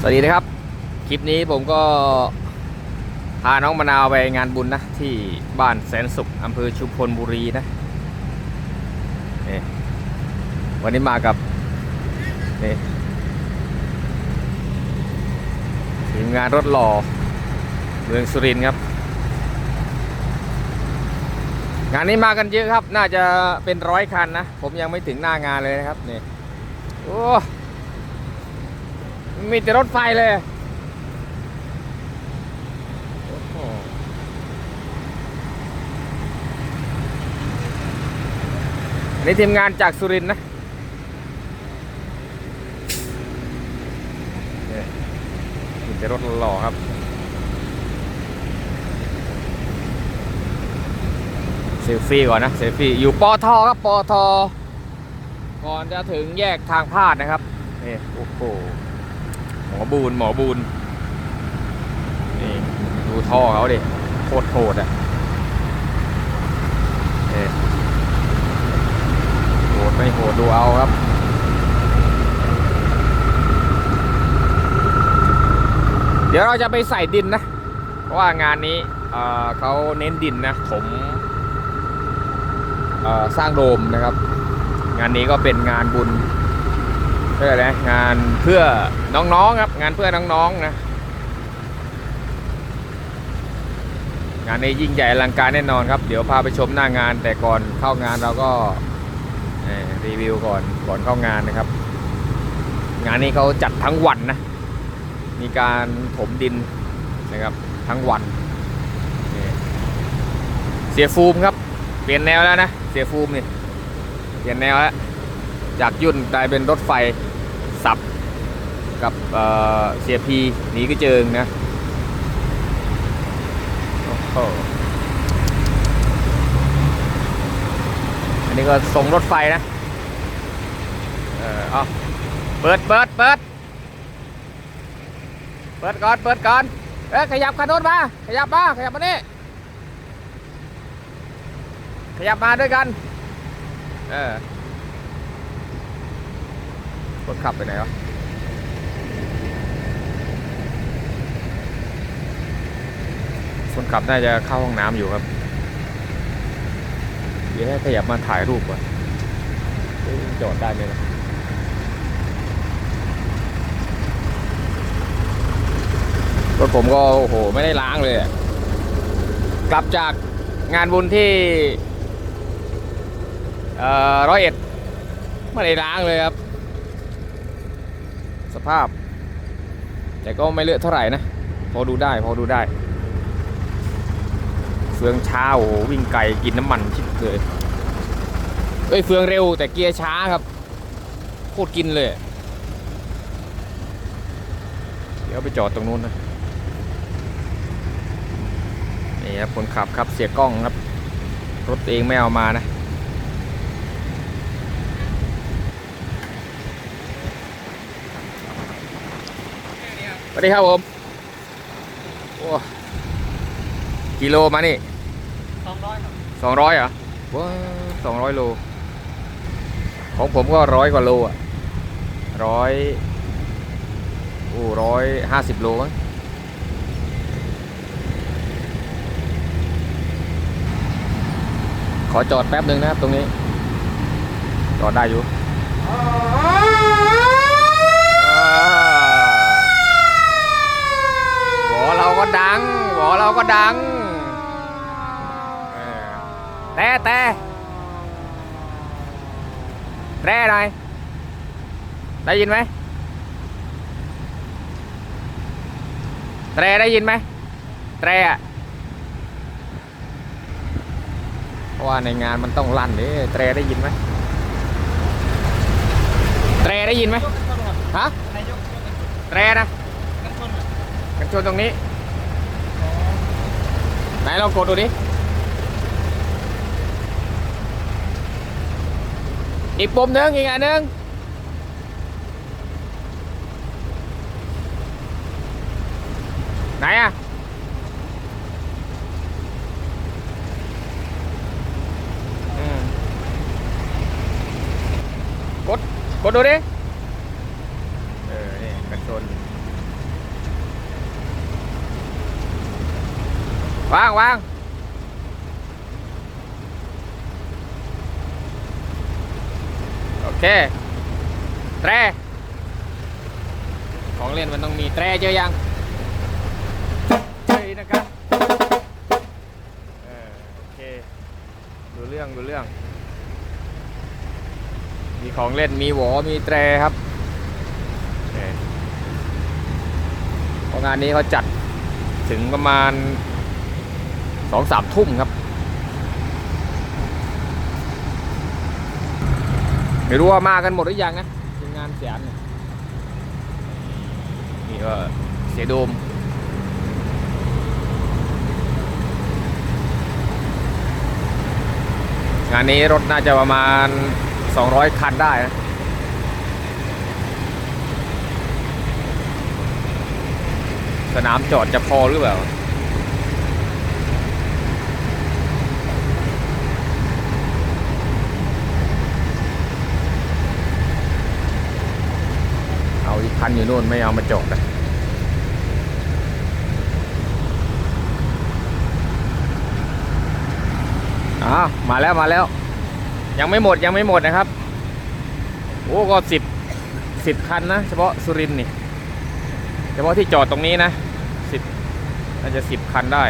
สวัสดีนะครับ คลิปนี้ผมก็พาน้องมะนาวไปงานบุญนะ ที่บ้านแสนสุขอำเภอชุมพลบุรีนะนี่วันนี้มากับนี่ทีมงานรถหล่อเมืองสุรินทร์ครับ งานนี้มากันเยอะครับ น่าจะเป็นร้อยคันนะ ผมยังไม่ถึงหน้างานเลยนะครับนี่โอ้ มีแต่รถไฟเลยโอ้โหอันนี่ทีมงานจากสุรินทร์นะเนี่ยมีแต่รถหล่อๆครับเซลฟี่ก่อนนะเซลฟี่อยู่ปอทครับปอทก่อนจะถึงแยกทางพาดนะครับนี่โอ้โห หมอบูนหมอบูนนี่ดูท่อเขาดิโคตรโหดอะเอ๊ะโหดไม่โหดดูเอาครับเดี๋ยวเราจะไปใส่ดินนะ เพราะว่างานนี้เเขาเน้นดินนะถมสร้างโดมนะครับ งานนี้ก็เป็นงานบุญ เพื่ออะไรงานเพื่อน้องๆครับ งานเพื่อน้องๆนะงานนี้ยิ่งใหญ่อลังการแน่นอนครับ เดี๋ยวพาไปชมหน้างาน แต่ก่อนเข้างานเราก็รีวิวก่อนก่อนเข้างานนะครับ งานนี้เขาจัดทั้งวันนะ มีการถมดินนะครับทั้งวันเสียฟูมครับ เปลี่ยนแนวแล้วนะ เสียฟูมนี่เปลี่ยนแนวแล้วจากยุ่นกลายเป็นรถไฟ สับกับเสียพีหนีกระเจิงนะอันนี้ก็ส่งรถไฟนะ เออเอาเปิดเปิดเปิดเปิดก่อนเปิดก่อน เอ้ยขยับคันโน้นมา ขยับมา ขยับมานี่ขยับมาด้วยกัน เออ คนขับไปไหนวะคนขับน่าจะเข้าห้องน้ำอยู่ครับ เดี๋ยวให้ขยับมาถ่ายรูปก่อนจอดได้ไหมล่ะรถผมก็โอ้โห ไม่ได้ล้างเลย กลับจากงานบุญที่ร้อยเอ็ดไม่ได้ล้างเลยครับ ภาพ แต่ก็ไม่เลอะเท่าไหร่นะ พอดูได้พอดูได้เฟืองช้าโอ้โหวิ่งไกลกินน้ำมันชิบเลยเอ้ยเฟืองเร็วแต่เกียร์ช้าครับโคตรกินเลย เดี๋ยวไปจอดตรงนู้นนะนี่ครับคนขับครับเสียกล้องครับ รถตัวเองไม่เอามานะ วัสดีครับผมโอ้กิโลมานี่สองร้อยครับสองร้อยเหรอว้าสองร้อยโล ของผมก็ร้อยกว่าโลอะร้อยโอ้ร้อยห้าสิบโลมั้งขอจอดแป๊บหนึ่งนะครับตรงนี้ จอดได้อยู่หวอเราก็ ดังหวอเราก็ดังเออแต่แต่แร่หน่อยได้ยินไหมแตรได้ยินไหมแตรอะเพราะว่าในงานมันต้องลั่นด้แตรได้ยินไหมแตรได้ยินไหมฮะนายกยกกันชนแตรนะกันชนกันชนตรงนี้ ไหนลองกดดูดิ อีกปุ่มนึงอีกอันนึงไหนอะกด กดดูดิ เออ นี่กันชน วางวางโอเค แตร ของเล่นมันต้องมีแตรเจอยังเจอนะครับเออโอเค ดูเรื่องดูเรื่อง มีของเล่นมีหวอมีแตรครับโอเคเพราะงานนี้เขาจัดถึงประมาณ สองสามทุ่มครับ ไม่รู้ว่ามากันหมดหรือยังนะทีมงานเสียนนี่ยนี่ก็เสียโดมงานนี้รถน่าจะประมาณ 200 คันได้นะสนามจอดจะพอหรือเปล่า เอาอีก คันอยู่นู่นไม่เอามาจอดนะอ้าวมาแล้วมาแล้ว ยังไม่หมดยังไม่หมดนะครับ โอ้ก็สิบสิบคันนะ เฉพาะสุรินนี่ เฉพาะที่จอดตรงนี้นะสิบน่าจะสิบคันได้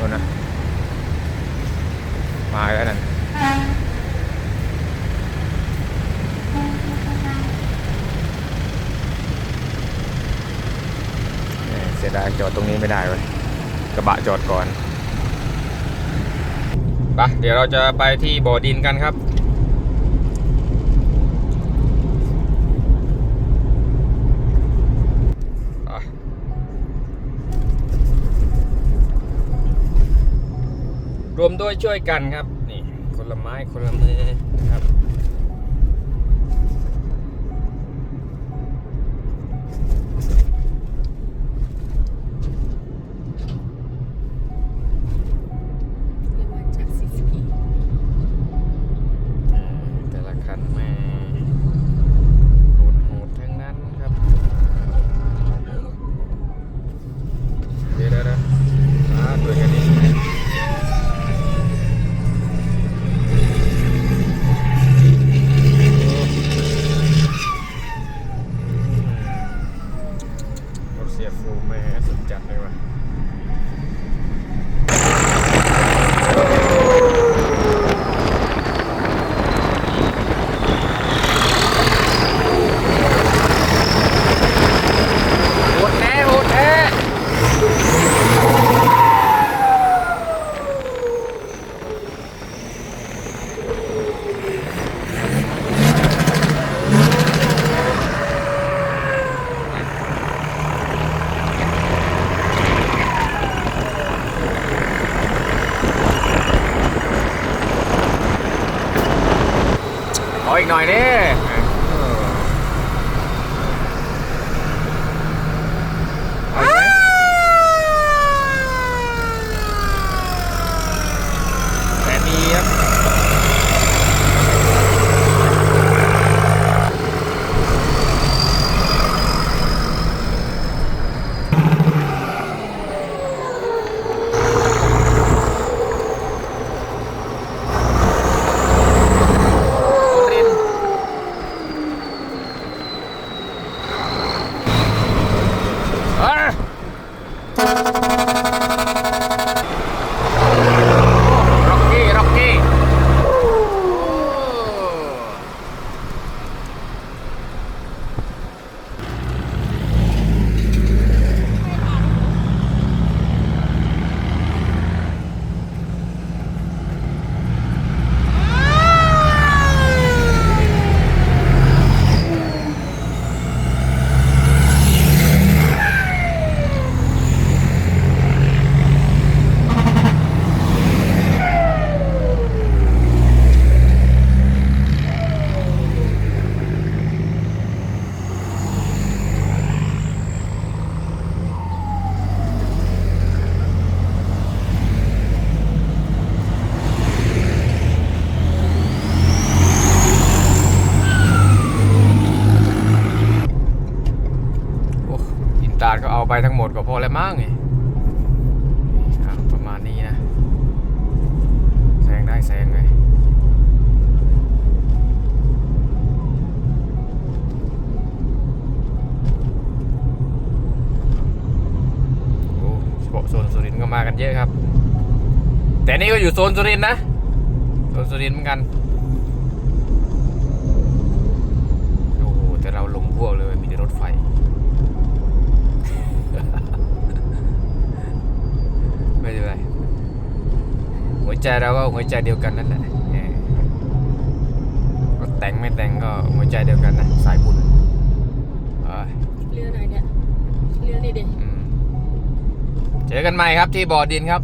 ดูนะ มาแล้วนั่น จอดตรงนี้ไม่ได้เว้ยกระบะจอดก่อนปะเดี๋ยวเราจะไปที่บ่อดินกันครับ รวมด้วยช่วยกันครับ นี่คนละไม้คนละมือครับ ออีกหน่อยนี่เอาอีกไหมแต่ดีครับ สุรินทร์เอ้ยร็อกกี้ ร็อกกี้ โอ้อินตาลก็เอาไปทั้งหมดก็พอแล้วมั้งไงอะประ ได้แซงเลยโอ้เฉพาะโซนสุรินทร์ก็มากันเยอะครับ แต่นี่ก็ อยู่โซนสุรินทร์นะโซนสุรินทร์เหมือนกันโอ้โหแต่เราลงพวกเลยมีแต่รถไฟ ไม่เป็นไรหัวใจเราก็หัวใจเดียวกันนั่นแหละเออก็แต่งไม่แต่งก็หัวใจเดียวกันนะสายบุญเอ้ยเรือไหนเนี่ยเรือนี่ดิอืมเจอกันใหม่ครับที่บ่อดินครับ